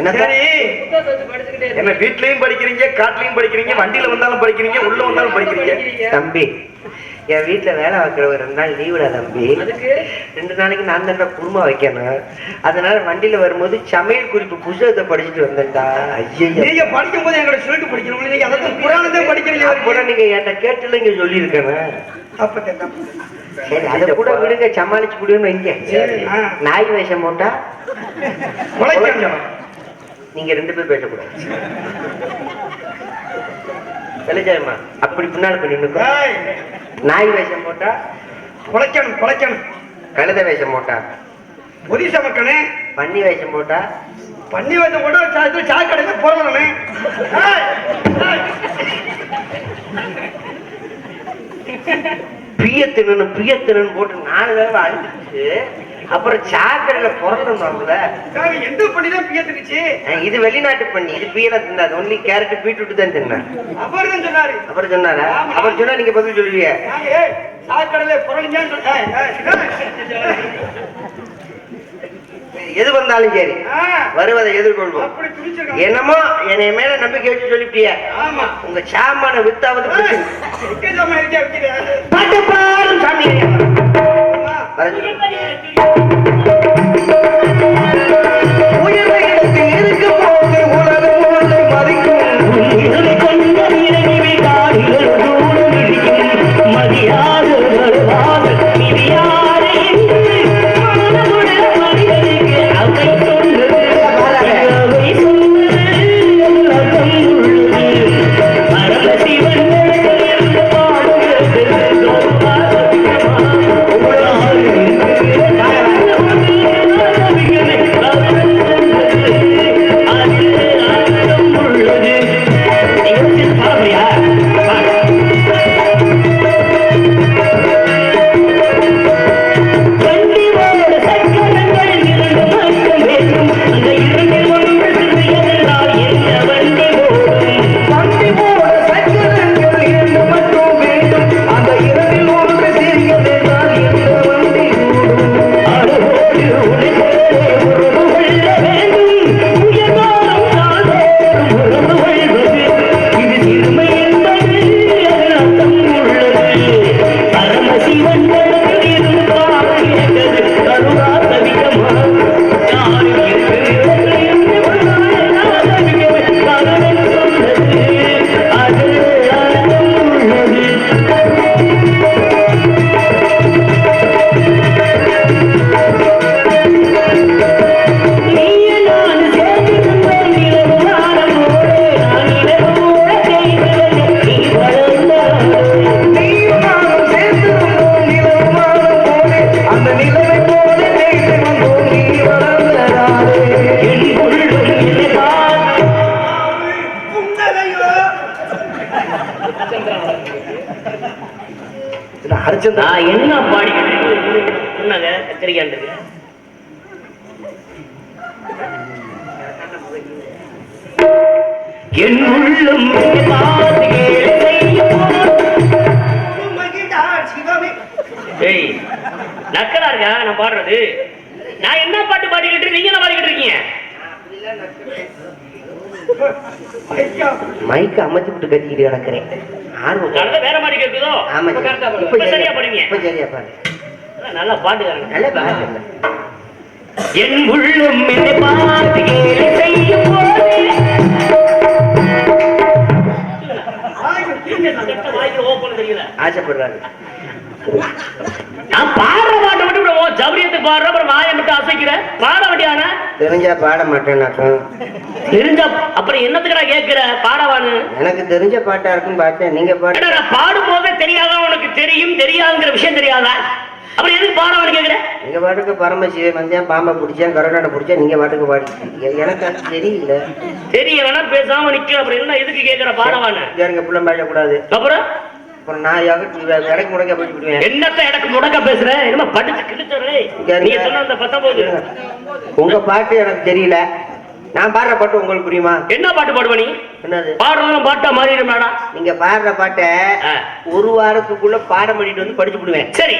என்ன. வீட்லயும் படிக்கிறீங்க காட்டுலயும் படிக்கிறீங்க வண்டியில வந்தாலும் படிக்கிறீங்க உள்ள வந்தாலும் படிக்கிறீங்க. தம்பி என் வீட்டுல வேலை வைக்கிற ஒரு ரெண்டு நாள் லீவுடா தம்பி. ரெண்டு நாளைக்கு நான் தான் குருமா வைக்கணும். அதனால வண்டியில வரும்போது சமையல் குறிப்பு புத்தகத்தை படிச்சுட்டு வந்தேன்டா. ஐயோ படிக்கும் போது எங்களை சொல்லிட்டு படிக்கணும் நீங்க அதாவது புராணத்தை படிக்கிறீங்க. கூட நீங்க என்கிட்ட கேட்டுல இங்க சொல்லியிருக்கேன் அப்ப அதை கூட விடுங்க சமாளிச்சு விடுன்னு வைங்க. நாய் வேஷம் போட்டா நீங்க ரெண்டு பேரும் பேசக்கூடாது. வெளிச்சாயம்மா அப்படி பின்னால போய் நாய் வேஷம் போட்டா குலைக்கணும் குலைக்கணும். கழுத வேஷம் போட்டா பொதி சமக்கணே பன்னி வேஷம் போட்டா கூட சாயத்துல சாக்கடையில போடணுமே ஏய், ஏய். பியத்தினு பியத்தினு போட்டு நாலு தடவை அழிச்சிச்சு அப்புறம் சாக்கடையில பிறந்தோம்ல எந்த பண்ணிதான் பியத்துக்குச்சு இது வெளிநாட்டு பண்ணி. இது பியல தின்னாது. ஒன்லி கேரட் பீட்ரூட் தான் தின்னா தான் சொன்னாரு. அப்புறம் சொன்னாரா? அப்புறம் சொன்னா நீங்க பதில் சொல்லுவீங்க. சாக்கடையில புரளிஞ்சான்னு எது வந்தாலும் சரி. வருவதை எதிர்கொள்வோம். என்னமோ என்னை மேல நம்பிக்கை வச்சு சொல்லிட்டிய ஆமா. உங்க சாமான வித்தாவது பாட்டு பாடும் சாமி. நான் என்ன பாடிக்கிட்டு சொன்னாங்க கத்திரிக்காண்டுங்க என் உள்ளம் மகிழ்ந்தார் சிவமே. ஏய் நக்கலா இருக்கா நான் பாடுறது. நான் என்ன பாட்டு பாடிக்கிட்டு நீங்க என்ன பாடிக்கிட்டு இருக்கீங்க? ஐயா. மைக்க அமைச்சு விட்டு கத்திக்கிட்டு கிடக்குறேன். ஆர்வம் அதனால வேற மாதிரி கேட்குதோ ஆமா இப்ப correct ஆ பாடுங்க. இப்ப இப்ப சரியா பாடுங்க இப்ப சரியா பாரு அதான் நல்லா பாட்டுக்காரங்க நல்ல பாட்டு என் உள்ளம் பார்த்து செய்யும் போது. தெரியல. ஆசைப்படுறாரு. நான் பாடுற உன் ஜவுரியத்துக்கு பாடுற அப்புறம் வாயை மட்டும் அசைக்கிற? பாட வேண்டியானா தெரிஞ்சா பாட மாட்டேனாக்கும் தெரிஞ்சா அப்புறம் என்னத்துக்குடா கேட்கிற பாடவான்னு எனக்கு தெரிஞ்ச பாட்டா இருக்கும் பார்த்தேன். நீங்க நான் பாடும் போதே தெரியாதா? உனக்கு தெரியும் தெரியாதுங்கிற விஷயம் தெரியாதா? அப்புறம் எதுக்கு பாடவான்னு கேக்குற? நீங்க பாட்டுக்கு பரமசிவன் வந்தேன் பாம்பை பிடிச்சேன் கரோடானை பிடிச்சேன் நீங்க பாட்டுக்கு பாடி எனக்கு அது தெரியல. தெரியலன்னா பேசாம நிக்க அப்புறம் என்ன எதுக்கு கேக்குற? பாடவான்னு யாருங்க புள்ள பேசக்கூடாது அப்புறம்? அப்புறம் நான் இறக்கி முடக்க போய் விடுவேன் என்னத்த எனக்கு முடக்க பேசுற? என்ன படிச்சு கிழிச்சறே நீ சொன்ன அந்த பத்தொன்பது. உங்க பாட்டு எனக்கு தெரியல. நான் பாடுற பாட்டு உங்களுக்கு புரியுமா? என்ன பாட்டு பாடுவ நீ? என்னது? பாடுறதும் பாட்டா மாறிடுமாடா நீங்க பாடுற பாட்டை. ஒரு வாரத்துக்குள்ள பாடம் பண்ணிட்டு வந்து படிச்சு விடுவேன். சரி.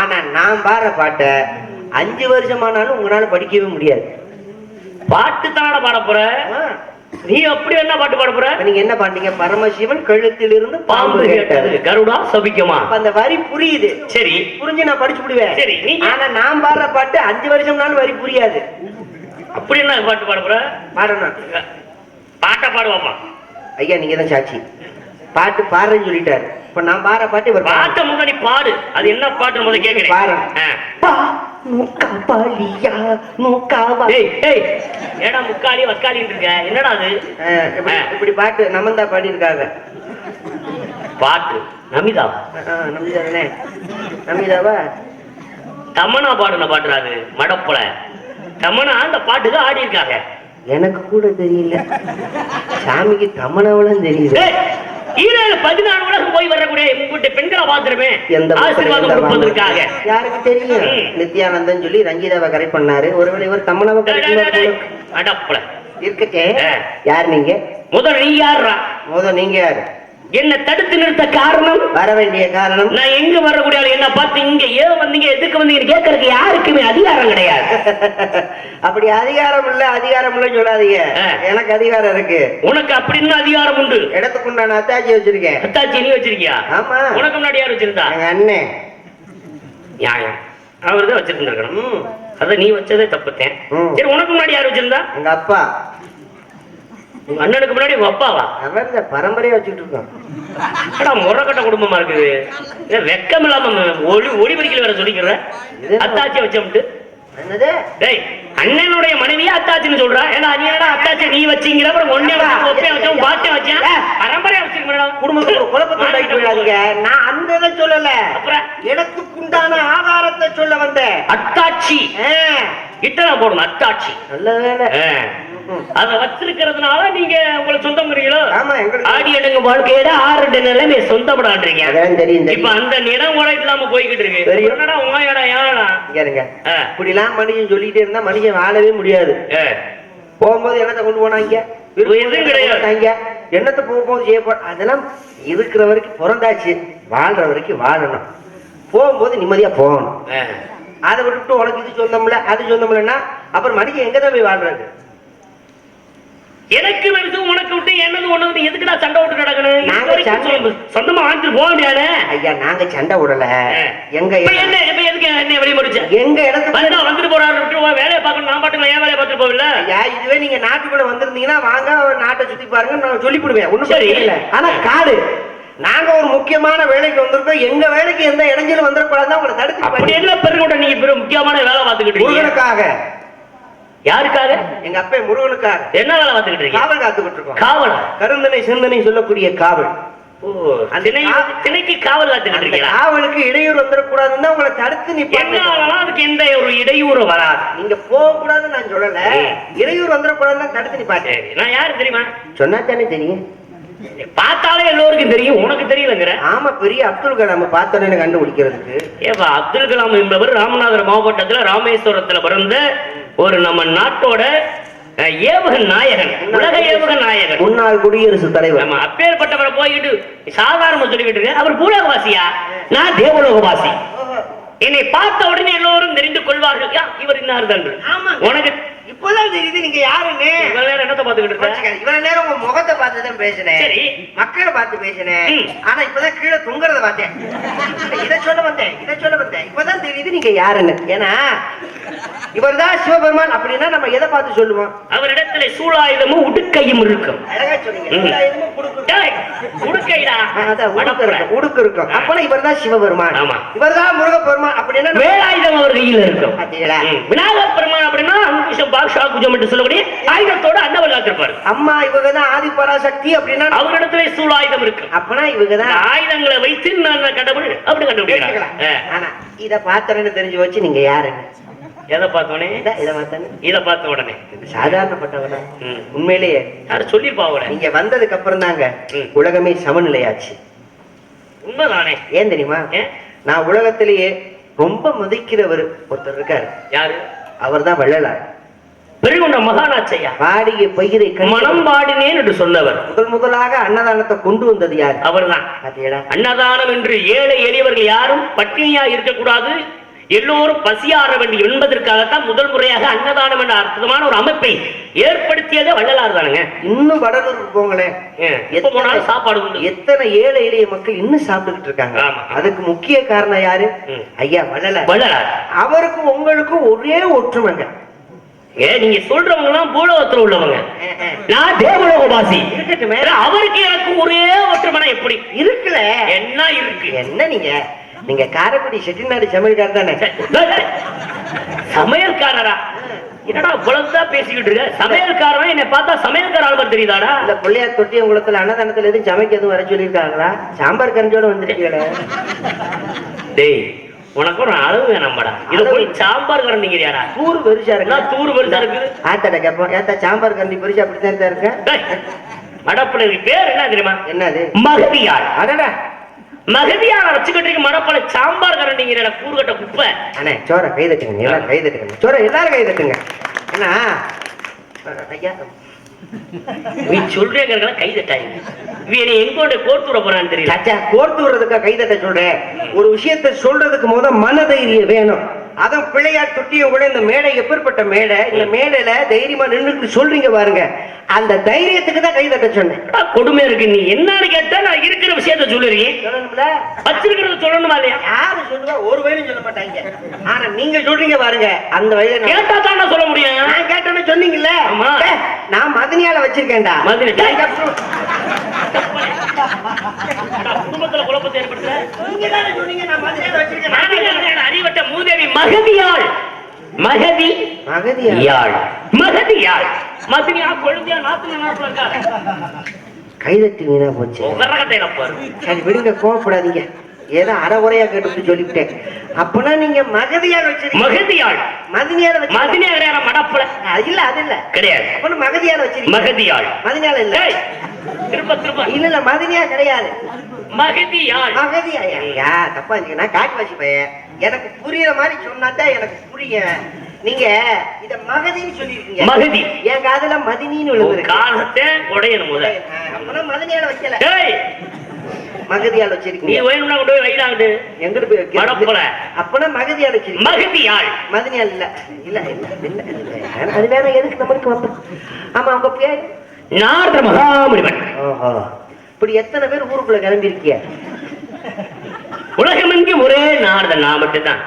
ஆனா நான் பாடுற பாட்டை அஞ்சு வருஷமானாலும் உங்களால படிக்கவே முடியாது. பாட்டு தானடா பாட போற. நீ அப்படி என்ன பாட்டு பாட போற? நீங்க என்ன பாட்டீங்க பரமசிவன் கழுத்திலிருந்து பாம்பு கேட்டது. கருடா சபிக்குமா? அந்த வரி புரியுது. சரி. புரிஞ்சு நான் படிச்சு விடுவேன். சரி, நீங்க- ஆனா நான் பாடுற பாட்டு அஞ்சு வருஷம்னாலும் வரி புரியாது. அப்படி என்ன பாட்டு பாட போற? பாடணும் பாட்டை பாடுவாப்பா ஐயா நீங்க தான் சாட்சி. பாட்டு பாடுறேன்னு சொல்லிட்டாரு. இப்ப நான் பாடுற பாட்டு இவர் பாடு. பாட்டை முன்னாடி பாடு. அது என்ன பாட்டு முதல்ல கேக்குறேன். பாரு. ஆ. பா நூக்கா பாலியா நூக்கா வா- ஏய் ஏய் ஏடா முக்காலி வக்காலின்னு இருக்க? என்னடா அது? இப்படி பாட்டு நமந்தா பாடியிருக்காங்க. பாட்டு? நமிதா ஆ, நம்பிதா தானே நம்பிதாவா தமனா பாடுன பாட்டுறாது மடப்புல. தமனா அந்த பாட்டுக்கு ஆடி இருக்காங்க எனக்கு கூட தெரியல. சாமிக்கு தமனவளும் தெரியுது. ஏய், ஈரேழு பதினாறு உலகம் போய் வரக்கூடிய பெண்களை பார்த்துருவேன் எந்த ஆசீர்வாதம் கொடுப்பதற்காக. யாருக்கு தெரியும். நித்யானந்தன் சொல்லி ரஞ்சிதாவை கரெக்ட் பண்ணாரு. ஒருவேளை இவர் டேய். கரெக்ட் அடப்புல. இருக்கச்சே ஆ. யார் நீங்க? முதல்ல நீ யாருடா முத நீங்க யாரு? என்ன தடுத்து நிறுத்த காரணம்? வர வேண்டிய காரணம்? நான் எங்க வரக்கூடிய என்ன பார்த்து இங்க ஏன் வந்தீங்க எதுக்கு வந்தீங்க கேட்கறதுக்கு யாருக்குமே அதிகாரம் கிடையாது. அப்படி அதிகாரம் இல்ல அதிகாரம் இல்ல சொல்லாதீங்க. எனக்கு அதிகாரம் இருக்கு. உனக்கு அப்படின்னு அதிகாரம் உண்டு. இடத்துக்குண்டான அத்தாச்சி வச்சிருக்கேன். அத்தாச்சி நீ வச்சிருக்கியா? ஆமா. உனக்கு முன்னாடி யார் வச்சிருந்தா? எங்க அண்ணன் நியாயம். அவர் தான் வச்சிருந்திருக்கணும். அத நீ வச்சதே தப்புத்தேன். சரி உனக்கு முன்னாடி யார் வச்சிருந்தா? எங்க அப்பா. உங்க அண்ணனுக்கு முன்னாடி உங்க அப்பாவா? இந்த பரம்பரையா வச்சுட்டு இருக்கோம் அடா முறக்கட்ட குடும்பமா இருக்குது. வெக்கம் இல்லாம ஒளி ஒளி பறிக்கல வேற சொல்லிக்கிற? அத்தாச்சி வச்சோம்ட்டு. என்னது? டேய் அண்ணனுடைய மனைவியா அத்தாச்சின்னு சொல்றா. ஏன்னா நீ என்னடா அத்தாச்சி நீ வச்சீங்கிற? அப்புறம் ஒன்னே ஒப்பே வச்சோம் பாட்டே வச்சேன் பரம்பரையா வச்சிருக்கா குடும்பத்துக்கு குழப்பத்தை உண்டாக்கி விடாதீங்க. நான் அந்த இதை சொல்லல. அப்புறம்? இடத்துக்குண்டான ஆதாரத்தை சொல்ல வந்தேன். அத்தாச்சி. ஆ, இட்டனா போடணும் அத்தாச்சி. நல்ல வேலை. அத வச்சிருக்கிறதுனால நீங்க உங்களை எங்களுக்கு ஆடி எடுங்க வாழ்க்கையில ஆறு நிலைமை சொந்தப்படான்றீங்க தெரியும் இப்ப அந்த நிலம் கூட இல்லாம போய்கிட்டு இருக்கு. என்னடா உன் இடம் ஏடா இங்க இருங்க. இப்படிலாம் மனுஷன் சொல்லிட்டே இருந்தா மனுஷன் வாழவே முடியாது. போகும்போது என்னத்தை கொண்டு போனாங்க? கிடையாது. என்னத்தை போகும்போது செய்ய போ அதெல்லாம் இருக்கிற வரைக்கும் பிறந்தாச்சு. வாழ்ற வரைக்கும் வாழணும். போகும்போது நிம்மதியா போகணும். அதை விட்டுட்டு உனக்கு இது சொந்தம்ல அது சொந்தம்லன்னா அப்புறம் மனுஷன் எங்க தான் போய் வாழ்றது எனக்கு வருது உனக்கு விட்டு என்னது ஒண்ணு எதுக்குடா சண்டை விட்டு சொந்த- சொந்தமா வாழ்ந்துட்டு போக முடியாது ஐயா நாங்க சண்டை விடல எங்க என்ன இப்ப எதுக்கு என்ன வெளிய முடிச்ச எங்க இடத்துக்கு வந்தா வந்துட்டு போறாரு விட்டு வேலையை பார்க்கணும். நான் பாட்டுக்கு ஏன் வேலையை பார்த்துட்டு போகல ஐயா இதுவே நீங்க நாட்டுக்குள்ள வந்திருந்தீங்கன்னா வாங்க நாட்டை சுத்தி பாருங்க நான் சொல்லிவிடுவேன் ஒண்ணும் சரி. இல்ல. ஆனா காடு. நாங்க ஒரு முக்கியமான வேலைக்கு வந்திருக்கோம். எங்க வேலைக்கு எந்த இடைஞ்சலும் வந்துடக்கூடாதுன்னு உங்களை தடுத்து அப்படி என்ன பெருங்கூட்ட நீங்க பெரும் முக்கியமான வேலை பார்த்துக்கிட்டு முருகனுக்காக. யாருக்காக? எங்க அப்பா முருகனுக்காக. என்ன வேலை பார்த்துக்கிட்டு இருக்கீங்க? காவல் காத்துக்கிட்டு இருக்கோம் காவலா? கருந்தனை சிந்தனை சொல்லக்கூடிய காவல். காவலுக்கு இடையூறு வந்துடக்கூடாதுன்னு தான் உங்களை தடுத்து நிப்பாங்க எந்த ஒரு இடையூறு வராது. நீங்க போக கூடாதுன்னு நான் சொல்லல. இடையூறு வந்துடக்கூடாதுன்னு தடுத்து நிப்பாட்டேன் சரி நான் யாரு தெரியுமா? சொன்னா தானே தெரியும். பார்த்தாலே எல்லோருக்கும் தெரியும். உனக்கு தெரியலங்கிற. ஆமா பெரிய அப்துல் கலாம் பார்த்தோன்னு கண்டுபிடிக்கிறதுக்கு. ஏப்பா அப்துல் கலாம் என்பவர் ராமநாதபுரம் மாவட்டத்துல ராமேஸ்வரத்துல பிறந்த ஒரு நம்ம நாட்டோட அஹ், ஏவுகண் நாயகன் உலக ஏவுகண் நாயகன். முன்னாள் குடியரசுத் தலைவர். நம்ம அப்பேற்பட்டவரை போயிட்டு சாதாரண சொல்லிக்கிட்டு இருக்க அவர் பூலோகவாசியா? நான் தேவலோகவாசி. என்னை பார்த்த உடனே எல்லோரும் தெரிந்து கொள்வார்கள். இவர் இன்னார் ஆமாங்க. உனக்கு இப்பதான் தெரியுது நீங்க யாருன்னு. இவ்வளவு நேரம் என்னத்தை பார்த்துக்கிட்டு இருக்க? இவ்வளவு நேரம் உங்க முகத்தை பார்த்து தான் பேசினேன். சரி. மக்களை பார்த்து பேசினேன். ஆனா இப்பதான் கீழே தொங்குறத பார்த்தேன். இதை சொல்ல வந்தேன். இதை சொல்ல வந்தேன். இப்பதான் தெரியுது நீங்க யாருன்னு. ஏன்னா இவர்தான் சிவபெருமான் அப்படின்னா நம்ம எதை பார்த்து சொல்லுவோம்? அவரிடத்துல சூலாயுதமும் உடுக்கையும் இருக்கும். அழகா சொன்னீங்க. உடுக்கு. இருக்கும், அப்பனா இவர்தான் சிவபெருமான். ஆமா. இவர்தான் முருகப்பெருமான் அப்படின்னா வேலாயுதம் அவர் கையில் இருக்கும். விநாயகர் பெருமான் அப்படின்னா அங்குஷம் பாக்ஷா குஜம் என்று சொல்லக்கூடிய ஆயுதத்தோட அன்னவல் காத்திருப்பார் அம்மா இவங்க தான் ஆதி பராசக்தி அப்படின்னா அவரிடத்துல சூலாயுதம் இருக்கும். அப்பனா இவங்க தான் ஆயுதங்களை வைத்து நான் கடவுள் அப்படி கண்டுபிடிக்கிறாங்க. ஆனா இத பார்த்தோன்னு தெரிஞ்சு வச்சு நீங்க யாருன்னு. எதை பார்த்தோனே இத- இத பார்த்தோன்னு? இதை பார்த்த உடனே. சாதாரணப்பட்டவனா. உண்மையிலேயே. யாரும் சொல்லிருப்பா அவரை நீங்க வந்ததுக்கு அப்புறம் தாங்க. உலகமே சமநிலையாச்சு. உண்மைதானே? ஏன் தெரியுமா? நான் உலகத்திலேயே ரொம்ப மதிக்கிறவர் ஒருத்தர் இருக்காரு. யாரு? அவர்தான் வள்ளலார். பெருகுண்ட மகானாச்சையா? வாடிய பயிரை மனம் பாடினேன் என்று சொன்னவர். முதல் முதலாக அன்னதானத்தை கொண்டு வந்தது யார்? அவர்தான். அன்னதானம் என்று ஏழை எளியவர்கள் யாரும் பட்டினியா இருக்கக்கூடாது. எல்லோரும் பசியாற வேண்டும் என்பதற்காகத்தான் முதல் முறையாக அன்னதானம் என்ற அற்புதமான ஒரு அமைப்பை ஏற்படுத்தியதே வள்ளலார் தானுங்க. இன்னும் வடலூருக்கு போங்களேன் எப்ப போனாலும் சாப்பாடு உண்டு. எத்தனை ஏழை எளிய மக்கள் இன்னும் சாப்பிட்டுக்கிட்டு இருக்காங்க. அதுக்கு முக்கிய காரணம் யாரு. ஐயா வள்ளல வள்ளலார். அவருக்கும் உங்களுக்கும் ஒரே ஒற்றுமைங்க. ஏ நீங்க சொல்றவங்க எல்லாம் பூலோகத்துல உள்ளவங்க. நான் தேவலோகவாசி. இருக்கட்டுமே. அவருக்கு எனக்கு ஒரே ஒற்றுமனை எப்படி? இருக்குல்ல என்ன இருக்கு? என்ன நீங்க? நீங்க காரைக்குடி செட்டிநாடு சமையல்கார் தானே. சமையல்காரரா? என்னடா இவ்வளவுதான் பேசிக்கிட்டு இருக்க? சமையல்காரன்? என்னை பார்த்தா சமையல்கார ஆல்பர் தெரியுதாடா? இந்த பிள்ளையார் தொட்டி குளத்துல அன்னதானத்துல எதுவும் சமைக்க எதுவும் வர சொல்லியிருக்காங்களா? சாம்பார் கரண்டியோட வந்துருக்கீங்களே டேய் உனக்கு ஒரு அளவு வேணாம்படா இது போய் சாம்பார் கரண்டிங்கிறியாடா தூர் பெருசா இருக்கு. தூர் பெருசா இருக்குது ஆத்தாட கேப்போம். ஏத்தா சாம்பார் கரண்டி பெருசா அப்படித்தான் தான் இருக்க? டேய், மடப்புல இருக்கு. பேர் என்ன தெரியுமா? என்னது? மகதியாள் அடடா மகதியாள வச்சுக்கிட்டு மடப்பல சாம்பார் கரண்டிங்கிற கூறுகட்ட குப்பை. அண்ணே சோற கை தட்டுங்க எல்லாரும் கை தட்டுங்க. சோற எல்லாரும் கை தட்டுங்க. என்ன நீ சொல்றேங்கிறத கை தட்டாங்க இவன் எங்க கொண்டு கோர்த்துற போறான்னு தெரியல. கோர்த்து விடுறதுக்கா கை தட்ட சொல்றேன் ஒரு விஷயத்தை சொல்றதுக்கு முத மனதைரியம் வேணும். அதான் பிள்ளையார் தொட்டியும் கூட இந்த மேடை எப்பேற்பட்ட மேடை? இந்த மேடையில தைரியமா நின்னுட்டு சொல்றீங்க பாருங்க. அந்த தைரியத்துக்கு தான் கை தட்ட சொன்னேன். கொடுமை இருக்கு. நீ என்னன்னு கேட்டா நான் இருக்கிற விஷயத்த சொல்லுறீங்க. சொல்லணும்ல? வச்சிருக்கிறத சொல்லணுமா இல்லையா? யாரு சொல்லுவா ஒரு வயலும் சொல்ல மாட்டாங்க. ஆனா நீங்க சொல்றீங்க பாருங்க. அந்த வயல கேட்டா தான் நான் சொல்ல முடியும். நான் கேட்டேன்னு சொன்னீங்கல்ல. நான் மதனியால வச்சிருக்கேன்டா. மதனி- குடும்பத்துல குழப்பத்தை ஏற்படுத்துற நீங்க தானே சொன்னீங்க நான் மதனியால வச்சிருக்கேன். அறிவட்ட மூதேவி மகதியாள். மகதி. மகதியா யாழ் மகதியாள். மகதியா கொழுந்தியா நாத்துல நாட்டுல இருக்கா கை தட்டி வீணா போச்சு. சரி விடுங்க கோவப்படாதீங்க. ஏதோ அறகுறையா கேட்டு சொல்லிவிட்டேன். அப்பனா நீங்க மகதியால வச்சிருக்கீங்க. மகதியாள் மதினியால வச்சு மதினியா கிடையாது மடப்புல. இல்ல அது இல்ல. கிடையாது. அப்பனா மகதியால வச்சிருக்கீங்க. மகதியாள் மதினியால இல்ல. திரும்ப திரும்ப. இல்ல இல்ல மதினியா கிடையாது. மகதியாள் மகதியா ஐயா தப்பா இருந்துச்சு நான் காட்டுவாசி பையன். எனக்கு புரியுற மாதிரி சொன்னாதான் எனக்கு புரியும். நீங்க இத மகதின்னு சொல்லிருக்கீங்க மகதி. என் காதுல மதினின்னு விழுந்துருக்கு. காலத்தை உடையணும் முத அப்பனா மதினியால வைக்கல. மகதியால நீ வச்சிருக்கீங்க வேணும்னா கொண்டு போய் வைடாங்கட்டு எங்கிட்டு போய்? மடப்புல. அப்பனா மகதியால வச்சிருக்கீங்க மகதியாள். மதினியால் இல்ல. இல்ல இல்ல இல்ல அது வேற எதுக்கு நம்மளுக்கு ஆமா உங்க பேர்? நாரத மகாமுனிவன் ஓஹோ. இப்படி எத்தனை பேர் ஊருக்குள்ள கிளம்பி இருக்கீங்க உலகமெங்கும் ஒரே நாரதன். நான் மட்டும்தான்.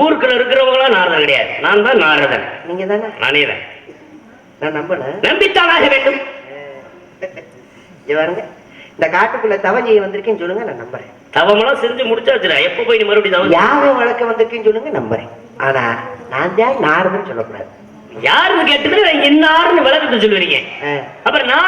ஊருக்குள்ள இருக்கிறவங்களாம் நாரதன் கிடையாது. நான் தான் நாரதன். நீங்க தானே? நானே தான் நான் நம்பினேன் நம்பித்தானாக வேண்டும். இங்க இந்த காட்டுக்குள்ள தவம் செய்ய வந்திருக்கேன்னு சொல்லுங்க நான் நம்புறேன். தவமெல்லாம் செஞ்சு முடிச்சாச்சுடா. எப்ப போய் நீ மறுபடியும் யாகம் வளர்க்க வந்திருக்கேன்னு சொல்லுங்க நம்புறேன். ஆனா நான் தான் நாரதுன்னு சொல்லக்கூடாது. யாருன்னு கேட்டதுல என்னாருன்னு விளக்கத்தை சொல்லுவீங்க அப்புறம் தான்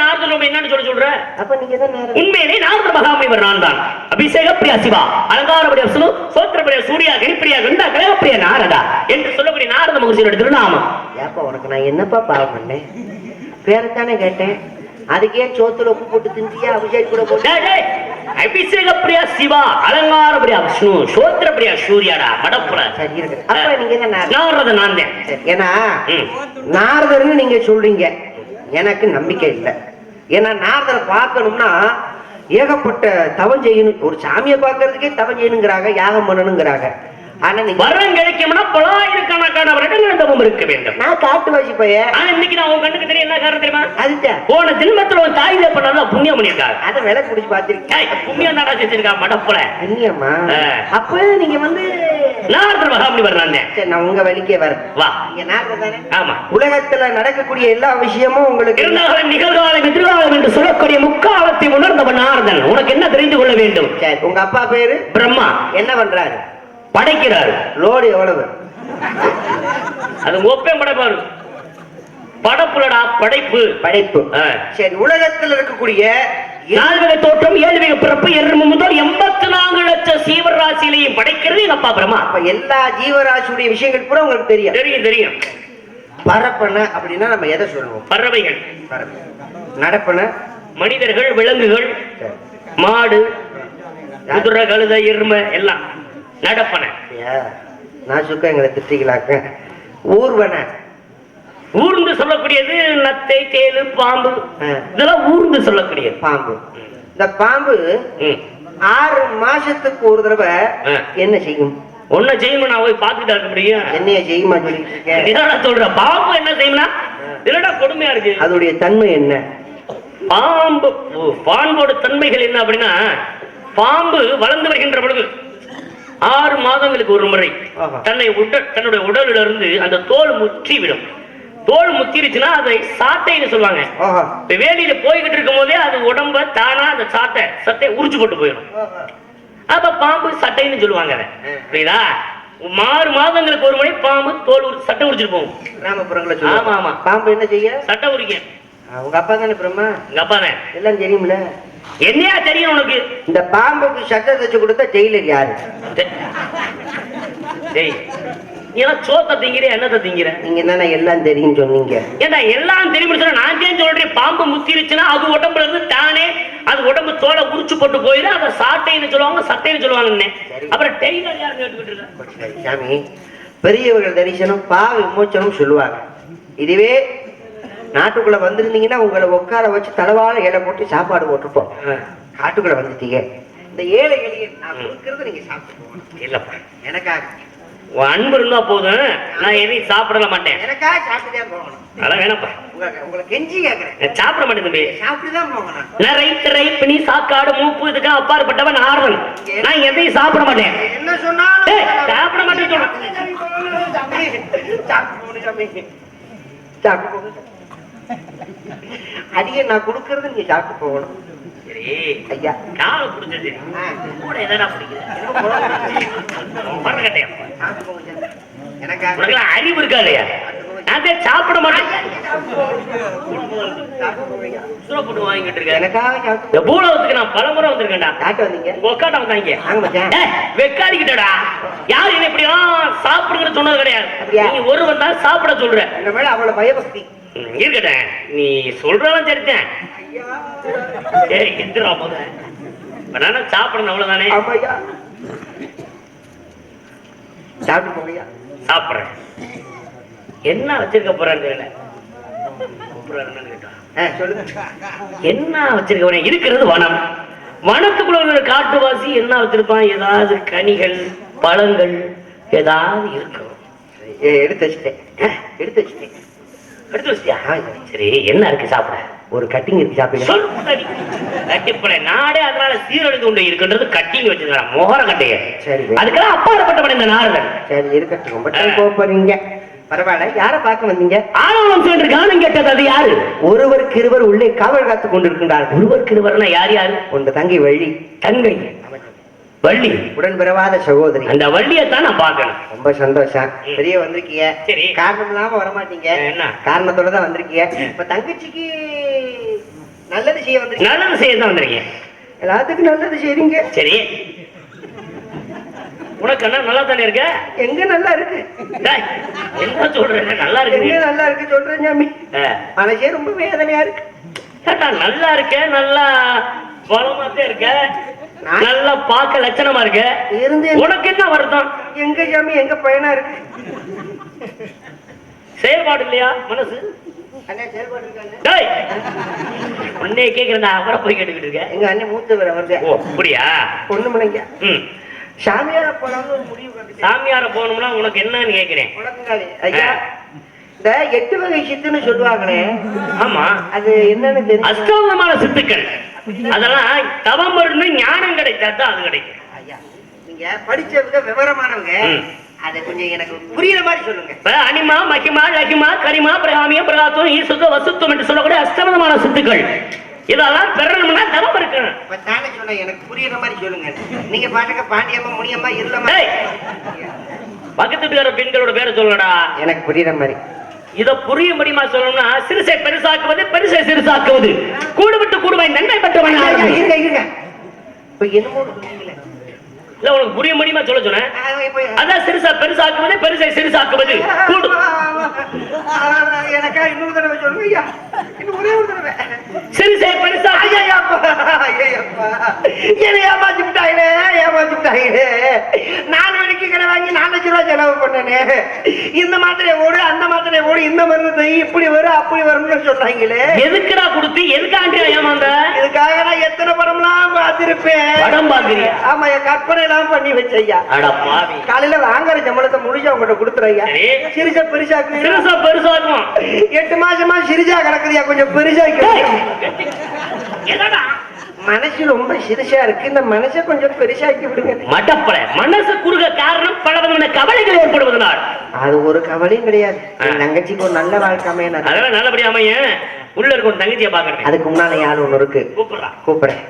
நாரதன் ரொம்ப என்னன்னு சொல்ல சொல்ற? அப்ப நீங்க தான் உண்மையிலே நாரத மகாமுனிவர் நான் தான். அபிஷேக பிரியா சிவா அலங்காரபடிய விஷ்ணு சோத்திரபடிய சூர்யா கணிப்பிரியா கண்டா கலகப்பிரியா நாரதா என்று சொல்லக்கூடிய நாரத மகர்ஷியோட திருநாமம். ஏப்பா உனக்கு நான் என்னப்பா பாவம் பண்ணேன்? பேரத்தானே கேட்டேன்? அதுக்கே சோத்துல உப்பு போட்டு தின்றியா? அபிஷேக் கூட போட்டு அபிஷேக பிரியா சிவா அலங்கார பிரியா விஷ்ணு சோத்திர பிரியா சூர்யாடா மடப்புல. சரி இருக்கு அப்ப நீங்க நாரத நான் தான். ஏன்னா. நாரதர்னு நீங்க சொல்றீங்க. எனக்கு நம்பிக்கை இல்லை. ஏன்னா நாரதரை பார்க்கணும்னா ஏகப்பட்ட தவம் செய்யணும் ஒரு சாமியை பார்க்கறதுக்கே தவம் செய்யணுங்கிறாங்க யாகம் பண்ணணுங்கிறாங்க. வரம் கிடைக்கும்னா பலாயிரக்கணக்கான வருடங்கள் தவம் இருக்க வேண்டும். நான் பைய. ஆனா இன்னைக்கு நான் உன் கண்ணுக்கு தெரியும் என்ன காரணம் தெரியுமா? அதுதான் போன ஜென்மத்துல உன் தாய் பண்ணதான் புண்ணியம் பண்ணியிருக்காங்க அதை விலை குடிச்சு பார்த்திருக்கேன். ஏய், புண்ணியம் தாடா செஞ்சிருக்கா மடப்புல. அண்ணியம்மா ஆ. அப்ப நீங்க வந்து நாரத மகாமுனிவர் நான் தான் சரி நான் உங்க வழிக்கே வரேன். வா. நாரதர் ஆமா. உலகத்துல நடக்கக்கூடிய எல்லா விஷயமும் உங்களுக்கு இருந்தாலும் நிகழ்காலம் எதிர்காலம் என்று சொல்லக்கூடிய முக்காலத்தை உணர்ந்தவன் நாரதன். உனக்கு என்ன தெரிந்து கொள்ள வேண்டும்? உங்க அப்பா பேரு? பிரம்மா. என்ன பண்றாரு? படைக்கிறாரு. லோடு எவ்வளவு? அது ஒப்பேன் படைப்பாரு படப்புலடா படைப்பு. படைப்பு. சரி உலகத்தில் இருக்கக்கூடிய நால்வகை தோற்றம் ஏழுவகை பிறப்பு எருமை முதல் எண்பத்தி நான்கு லட்சம் சீவராசியிலையும் படைக்கிறது எங்க அப்பா பிரம்மா. அப்ப எல்லா ஜீவராசியுடைய விஷயங்கள் பூரா உங்களுக்கு தெரியும். தெரியும் தெரியும். பரப்பன அப்படின்னா நம்ம எதை சொல்லுவோம்? பறவைகள். நடப்பன? மனிதர்கள் விலங்குகள். மாடு குதிரை கழுதை எருமை எல்லாம். நடப்பன. நான் சுக்க எங்களை திட்டிக்கலாக்க ஊர்வன. ஊர்ந்து சொல்லக்கூடியது நத்தை தேனு பாம்பு. இதெல்லாம் ஊர்ந்து சொல்லக்கூடியது. பாம்பு. இந்த பாம்பு. ஆறு மாசத்துக்கு ஒரு தடவை. என்ன செய்யும்? ஒன்ன செய்யணும் நான் போய் பார்த்துட்டு இருக்க முடியும்? என்னைய செய்யுமா சொல்லிட்டு இருக்கேன். என்னடா சொல்ற. பாம்பு என்ன செய்யும்னா என்னடா கொடுமையா இருக்கு? அதோடைய தன்மை என்ன? பாம்பு பாம்போட தன்மைகள் என்ன அப்படின்னா பாம்பு வளர்ந்து வருகின்ற பொழுது ஆறு மாதங்களுக்கு ஒரு முறை. தன்னை உடல் தன்னுடைய உடலில் இருந்து அந்த தோல் முற்றி விடும் தோல் முத்திருச்சுன்னா அதை சாட்டைன்னு சொல்லுவாங்க. இப்ப வேலியில போய்கிட்டு இருக்கும் போதே அது உடம்ப தானா அந்த சாட்டை சட்டை உரிச்சு போட்டு போயிடும். அப்ப பாம்பு சட்டைன்னு சொல்லுவாங்க அதை. புரியுதா? ஆறு மாதங்களுக்கு ஒரு முறை பாம்பு தோல் சட்டை உரிச்சிட்டு போகும். கிராமப்புறங்களை ஆமா, ஆமா. பாம்பு என்ன செய்ய? சட்டை உரிக்க. உங்க அப்பா தானே பிரம்மா? எங்க அப்பா தான் எல்லாம் தெரியுமில? என்னையா தெரியும் உனக்கு? இந்த பாம்புக்கு சட்டை தச்சு கொடுத்தா ஜெயிலர் யாரு? டேய் நீ எல்லாம் சோத்த திங்கிற என்னத்த திங்கிற? நீங்க தானே எல்லாம் தெரியும் சொன்னீங்க. ஏண்டா எல்லாம் தெரியும் சொன்னா நான் ஏன் சொல்றேன் பாம்பு முத்திருச்சுன்னா அது உடம்புல இருந்து தானே அது உடம்பு தோலை உரிச்சு போட்டு போயிடும் அதை சாட்டைன்னு சொல்லுவாங்க சட்டைன்னு சொல்லுவாங்க அப்புறம் டெய்லர் யார் கேட்டுக்கிட்டு சாமி பெரியவர்கள் தரிசனம் பாவ விமோச்சனம் சொல்லுவாங்க. இதுவே நாட்டுக்குள்ள வந்திருந்தீங்கன்னா உங்களை உட்கார வச்சு தலவாழ இலை போட்டு சாப்பாடு போட்டுப்போம் காட்டுக்குள்ள வந்துட்டீங்க. இந்த ஏழை எளிய நான் கொடுக்கறத நீங்க சாப்பிட்டு இல்லப்பா. எனக்காக. உன் அன்பு இருந்தா போதும். நான் எதையும் சாப்பிடல மாட்டேன். எனக்காக சாப்பிட்டுதான் போகணும். வேணாப்பா உங்களை கெஞ்சி கேட்கறேன் சாப்பிட மாட்டேன் தம்பி. சாப்பிட்டு தான் போகணும். நான் ரைட் ரைட் பண்ணி சாக்காடு மூப்பு இதுக்கு அப்பாற்பட்டவன் ஆர்வன் நான் எதையும் சாப்பிட மாட்டேன். என்ன சொன்னாலும் சாப்பிட மாட்டேன்னு சொல்றேன். சாப்பிட்டு அடியே நான் கொடுக்கறது நீங்க சாப்பிட்டு போகணும். சரி. ஐயா. கூட உனக்கெல்லாம் அறிவு இருக்கா இல்லையா? நான் சாப்பிட மாட்டேன்? போட்டு வாங்கிட்டு இருக்கேன் எனக்காக இந்த பூலகத்துக்கு நான் பலமுறை வந்திருக்கேன்டா. யார்கிட்ட வந்தீங்க? உங்க உட்காட்ட வந்தாங்க. வெக்காரிக்கிட்டடா யார் என்ன இப்படியா சாப்பிடுங்கன்னு சொன்னது கிடையாது? நீ ஒருவன் தான் சாப்பிட சொல்ற எங்க மேல அவ்வளவு பயபக்தி. ம், இருக்கட்டும் நீ சொல்றவன் சரிதான். ஏய் எந்திரா போத சாப்பிடணும் அவ்வளவுதானே? சாப்பிட்டு ஐயா சாப்பிடுறேன். என்ன வச்சிருக்க போறான்னு தெரியல. என்ன வச்சிருக்க போறேன்? இருக்கிறது வனம். வனத்துக்குள்ள ஒரு காட்டுவாசி என்ன வச்சிருப்பான்? ஏதாவது கனிகள் பழங்கள் ஏதாவது இருக்கும். எடுத்து வச்சுட்டேன். எடுத்து வச்சுட்டேன். எடுத்து வச்சியா? சரி என்ன இருக்கு சாப்பிட? ஒரு கட்டிங் இருக்கு சாப்பிடுங்க. நாடே அதனால சீரழிந்து கொண்டு இருக்கின்றது கட்டிங் வச்சிருக்கான் மோகர கட்டைய. சரி. அதுக்கெல்லாம் அப்பாற்பட்டவன் இந்த நாரதன். சரி இருக்கட்டும். ரொம்ப பரவாயில்ல யார பார்க்க வந்தீங்க? ஆணவம் சென்று கானம் கேட்டது அது யாரு? ஒருவருக்கு இருவர் உள்ளே காவல் காத்து கொண்டிருக்கின்றார்கள். ஒருவருக்கு இருவர்னா யார் யாரு? உங்க தங்கை வள்ளி. தங்கை. வள்ளி. உடன் பிறவாத சகோதரி. அந்த வள்ளியத்தான் நான் பார்க்கணும். ரொம்ப சந்தோஷம். பெரிய வந்திருக்கீங்க சரி. காரணம் இல்லாம வரமாட்டீங்க. என்ன? காரணத்தோட தான் வந்திருக்கீங்க இப்ப தங்கச்சிக்கு நல்லது செய்ய வந்திருக்கீங்க நல்லது செய்ய தான் வந்திருக்கீங்க எல்லாத்துக்கும் நல்லது செய்றீங்க. சரி. உனக்கு என்ன நல்லா தானே இருக்க? எங்க நல்லா இருக்கு? என்ன சொல்றேன்? நல்லா எங்க இருக்கு நல்லா இருக்கு சொல்றேன் சாமி. மனசே ரொம்ப வேதனையா இருக்கு. நல்லா இருக்க? நல்லா பலமாத்தே இருக்க? நல்லா பார்க்க லட்சணமா இருக்க. இருந்து உனக்கு என்ன வருத்தம்? எங்க சாமி எங்க பையனா இருக்கு? செயல்பாடு இல்லையா மனசு? உன்னைய கேக்குறேன் நான் அவரை போய் கேட்டுக்கிட்டு இருக்கேன் எங்க அண்ணன் மூத்தவர் வருது ஓ அப்படியா? பொண்ணு முளைங்க ம். சாமியார ஒரு முடிவு சாமியார போகணும்னா உனக்கு என்னன்னு உனக்குங்காலே, ஐயா இந்த எட்டு வகை சித்துன்னு சொல்லுவாங்களே ஆமா. அது என்னன்னு தெரியும்? சித்துக்கள். அதெல்லாம் தவம் இருந்து ஞானம் கிடைச்சா தான் அது கிடைக்கும். நீங்க படிச்சவங்க விவரமானவங்க. அதை கொஞ்சம் எனக்கு புரியுற மாதிரி சொல்லுங்க. அனிமா மகிமா லகிமா கரிமா பிரகாமியம் பிரகாத்துவம் ஈசுக வசுத்துவம் என்று சொல்லக்கூடிய அஷ்டவிதமான சித்துக்கள். இதெல்லாம் பெறணும்னா தவம் இருக்கணும். இப்ப தானே சொன்ன எனக்கு புரியுற மாதிரி சொல்லுங்க. நீங்க பாட்டுக்க பாண்டியம்மா முனியம்மா இருளம்மா. டேய், பக்கத்து வீட்டுக்கார பெண்களோட பேரை சொல்லடா எனக்கு புரியுற மாதிரி. இத புரியும்படிமா சொல்லணும்னா சிறுசை பெருசாக்குவது பெருசை சிறுசாக்குவது. கூடு விட்டு கூடுவாய் நன்மை பெற்றவன். இருங்க இருங்க இப்ப என்னமோ. இல்ல உனக்கு புரியும்படிமா சொல்ல சொன்னேன்? அதான் சிறுசா பெருசாக்குவது பெருசை சிறுசாக்குவது. கூடு. எனக்கா இன்னொரு தடவை சொல்லுங்க ஐயா இன்னும் ஒரே ஒரு தடவை. சிறுசை. என்னை நாலு மணிக்கு கடை வாங்கி நாலு லட்ச ரூபாய் செலவு பண்ணனே. இந்த மாத்திரை ஓடு அந்த மாத்திரை ஓடு இந்த மருந்து தை, இப்படி வரும் அப்படி வரும்னு சொன்னாங்களே. எதுக்குடா கொடுத்து? எதுக்காண்டி ஏமாந்த? இதுக்காக நான் எத்தனை படம்லாம் பார்த்திருப்பேன்? படம் பாக்குறியா ஆமா என் கற்பனை எல்லாம் பண்ணி பாவி. காலையில வாங்குற சம்பளத்தை முடிஞ்சு அவங்ககிட்ட கொடுத்துறையா. சிரிச்சா பெருசாக்கு சிறுசா பெருசாக்குவான் எட்டு மாசமா சிரிச்சா கிடக்குதியா கொஞ்சம் பெருசாக்கி என்னடா? மனசு ரொம்ப சிரிசா இருக்கு. இந்த மனசை கொஞ்சம் பெருசாக்கி விடுங்க. மட்டப்பட மனசு குறுக காரணம் பல விதமான கவலைகள் ஏற்படுவதனால். அது ஒரு கவலையும் கிடையாது. தங்கச்சிக்கு ஒரு நல்ல வாழ்க்கை அமையணும். அதெல்லாம் நல்லபடியா அமைய. உள்ள இருக்க ஒரு தங்கச்சியை பாக்குறேன் அதுக்கு முன்னால யார் ஒண்ணு இருக்கு? கூப்பிடுறா. கூப்பிடுறேன்.